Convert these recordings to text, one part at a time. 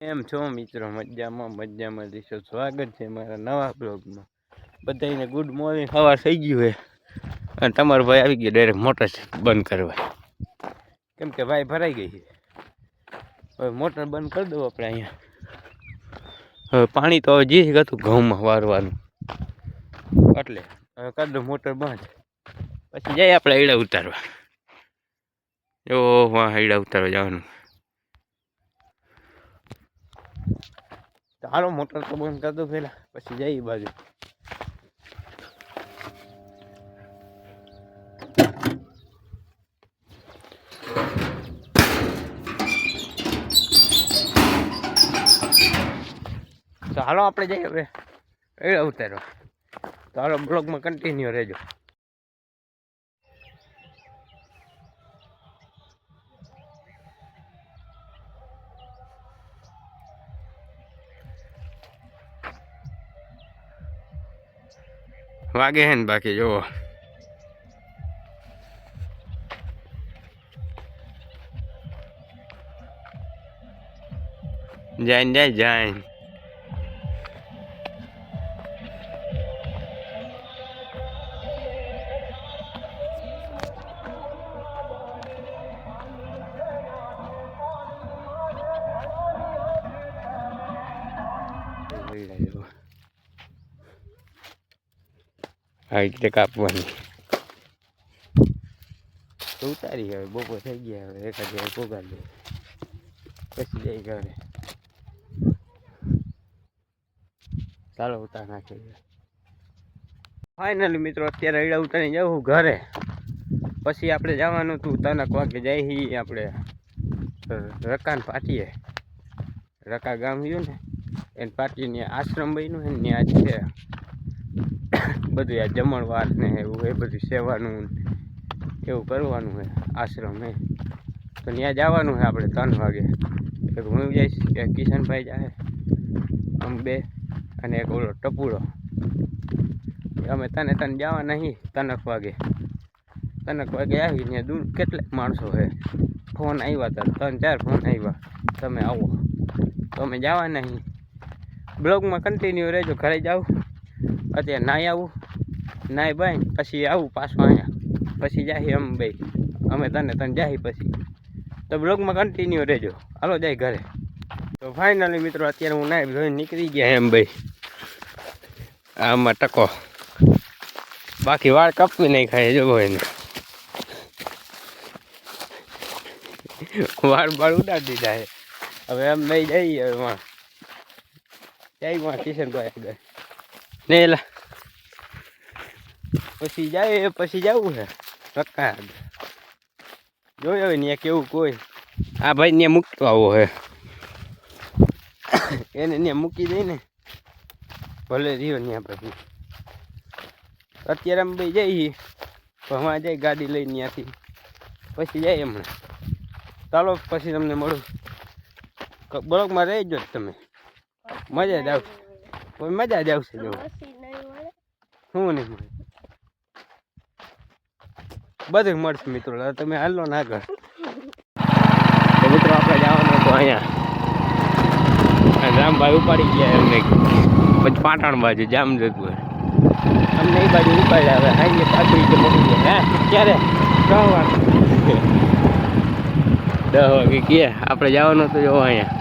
એમ છો મિત્રો, મજામાં મજામાં દીશો સ્વાગત છે મારા નવા બ્લોગમાં. બધાને ગુડ મોર્નિંગ સવાર થઈ ગયું હોય અને તમારો ભાઈ આવી ગયો ડાયરેક્ટ મોટર બંધ કરવા. કેમ કે ભાઈ ભરાઈ ગઈ છે. હવે મોટર બંધ કરી દઉં આપણે અહીંયા. હવે પાણી તો હવે જી હતું ઘઉંમાં વારવાનું. એટલે હવે કરી દઉં મોટર બંધ. પછી જાય આપણે હીડા ઉતારવા. એવો હા હીડા ઉતારવા જવાનું. હાલો, મોટર તો બંધ કરી દો પેલા પછી જઈએ બાજુ. તો હાલો, આપણે જઈએ હવે. એ ઉતારો તો બ્લોગમાં કન્ટિન્યુ રહેજો. વાગે હે ને બાકી જોવો જાય જાય જાય આવી રીતે કાપવાની. તો ઉતારી હવે, બપોર થઈ ગયા હવે એક હજાર પોગાડ દે. પછી જઈ ઘરે. ચાલો, ઉતાર નાખી ફાઇનલી મિત્રો, અત્યારે અડા ઉતારી જવું ઘરે. પછી આપણે જવાનું હતું, તનક વાગે જઈ આપણે રકાન પાટીએ. રકા ગામ ગયું ને, એને પાટીની આશ્રમ બન્યું ને, ત્યાં છે. બધું આ જમણવાર ને એવું, એ બધું સેવાનું એવું કરવાનું છે આશ્રમ હે. તો ત્યાં જવાનું છે આપણે ત્રણ વાગે. એક હું જઈશ કે કિશનભાઈ જાય આમ બે અને એક ઓલો ટપુડો. અમે તને તને જવા નહીં, તનક વાગે. તનક વાગે આવી ત્યાં દૂર કેટલાક માણસો છે ફોન આવ્યા હતા ત્રણ ચાર ફોન આવ્યા તમે આવો. તો અમે જવા નહીં. બ્લોગમાં કન્ટિન્યુ રહેજો, ઘરે જાઉં અત્યારે નાઈ આવું. નાઈ બાઈ પછી આવું પાછું અહીંયા. પછી જાહી અમે બે. અમે તને તને જાહી પછી. તો બ્લોગમાં કન્ટિન્યુ રહેજો. હાલો, જાય ઘરે. તો ફાઇનલી મિત્રો, અત્યારે હું નાઈ ધોઈને નીકળી ગયા એમ ભાઈ. આમાં ટકો. બાકી વાળ કપવી નહીં ખાય જો એને. વાળ બાળ ઉડાડી દીધા છે. હવે એમ નહીં જઈએ હવે માં જઈ કિશનભાઈ આગળ. નહીં એલા પછી જાય પછી જવું છે. પક્કા જોયો હોય ને કેવું કોઈ. આ ભાઈ ને મૂકતો આવો હે. એને ત્યાં મૂકી દઈ ને. ભલે રહ્યો ત્યાં પછી. અત્યારે અમે ભાઈ જઈએ ભમા જાય ગાડી લઈને ત્યાંથી. પછી જાય એમણે ચાલો પછી તમને મળું. બ્લોકમાં રહેજો જ તમે. મજા જ આવશે. કોઈ મજા જ આવશે જો શું નહીં મળે. બધું મળશે મિત્રો. તમે હાલો ના આગળ. મિત્રો આપણે જવાનું હતું અહીંયા. રામભાઈ ઉપાડી ગયા એમને પછી પાટણ બાજુ જામ જતું અમને એ બાજુ ઉપાડ્યા. હવે હાઈ પાછું રીતે મોકલી ગયા. હે? ક્યારે? છ વાગે દસ વાગે ગયા આપણે જવાનું હતું જો અહીંયા.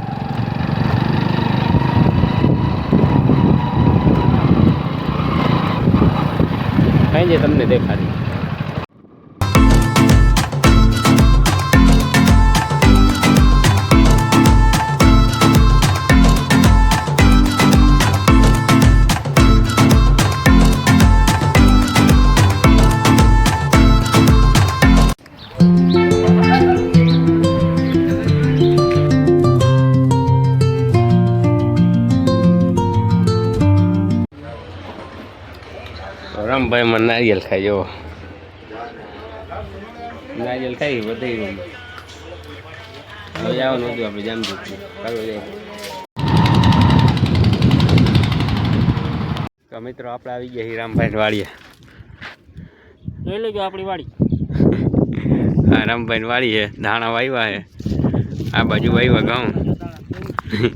સાંજે તમને દેખાડી રામભાઈ મને નારિયેલ ખાઈ જવો નારિયેલ ખાઈ બધી હવે જવાનું હતું આપણે જામ તો મિત્રો આપણે આવી ગયા હીરામભાઈ રામભાઈ વાડીએ. જોઈ લેજો આપણી વાડી. આ રામભાઈ વાડી છે ધાણા વાવ્યા છે. આ બાજુ વાવ્યા ઘઉં.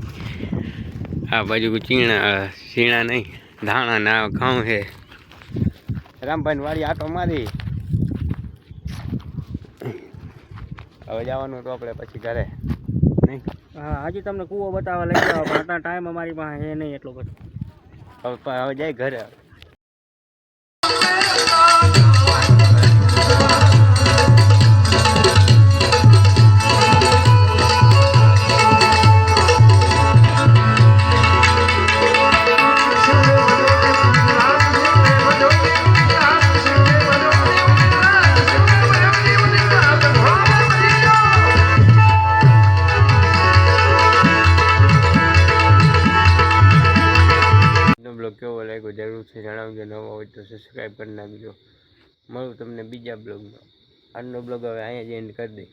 આ બાજુ ચીણા ચીણા નહીં. ધાણા ના ઘઉં છે. રામભાઈ વાડી આટો મારી હવે જવાનું તો આપણે પછી ઘરે. નહીં? હા આજે તમને કૂવો બતાવવા લઈ જાવ પણ ટાઈમ અમારી પાસે હે નહીં એટલો બધો. હવે હવે જાય ઘરે. તો સબસ્ક્રાઈબ કરી નાખજો. મળું તમને બીજા બ્લોગમાં આજનો બ્લોગ હવે અહીંયા જ એન્ડ કરી દઈ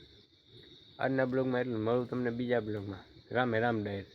આજના બ્લોગમાં એટલું મળું તમને બીજા બ્લોગમાં રામે રામ ડાયર